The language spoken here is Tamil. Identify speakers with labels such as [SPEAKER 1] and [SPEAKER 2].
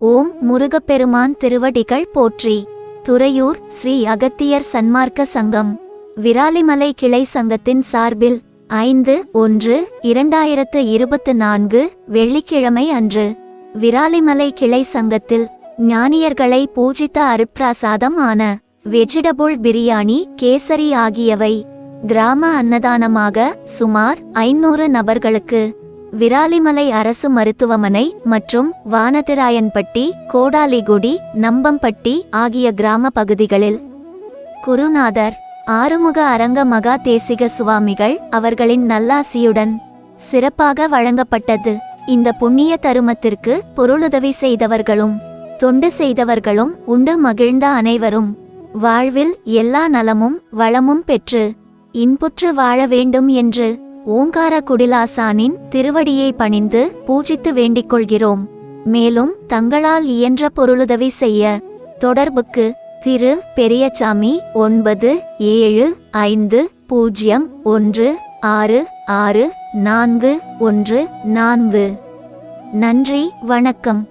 [SPEAKER 1] ஓம் முருகப்பெருமான் திருவடிகள் போற்றி. துறையூர் ஸ்ரீ அகத்தியர் சன்மார்க்க சங்கம். விராலிமலை கிளை சங்கத்தின் சார்பில் ஐந்து ஒன்று இரண்டாயிரத்து இருபத்து நான்கு வெள்ளிக்கிழமை அன்று விராலிமலை கிளை சங்கத்தில் ஞானியர்களை பூஜித்த அருட்பிரசாதம் ஆன வெஜிடபுள் பிரியாணி கேசரி ஆகியவை கிராம அன்னதானமாக சுமார் ஐநூறு நபர்களுக்கு விராலிமலை அரசு மருத்துவமனை மற்றும் வானதிராயன்பட்டி கோடாலிகுடி நம்பம்பட்டி ஆகிய கிராம பகுதிகளில் குருநாதர் ஆறுமுக அரங்க மகா தேசிக சுவாமிகள் அவர்களின் நல்லாசியுடன் சிறப்பாக வழங்கப்பட்டது. இந்த புண்ணிய தருமத்திற்கு பொருளுதவி செய்தவர்களும் தொண்டு செய்தவர்களும் உண்டு மகிழ்ந்த அனைவரும். வாழ்வில் எல்லா நலமும் வளமும் பெற்று இன்புற்று வாழ வேண்டும் என்று ஓங்கார குடிலாசானின் திருவடியை பணிந்து பூஜித்து வேண்டிக் கொள்கிறோம் மேலும் தங்களால் இயன்ற பொருளுதவி செய்ய தொடர்புக்கு திரு பெரியசாமி ஒன்பது ஏழு ஐந்து பூஜ்ஜியம் ஒன்று ஆறு ஆறு நான்கு ஒன்று நான்கு. நன்றி வணக்கம்.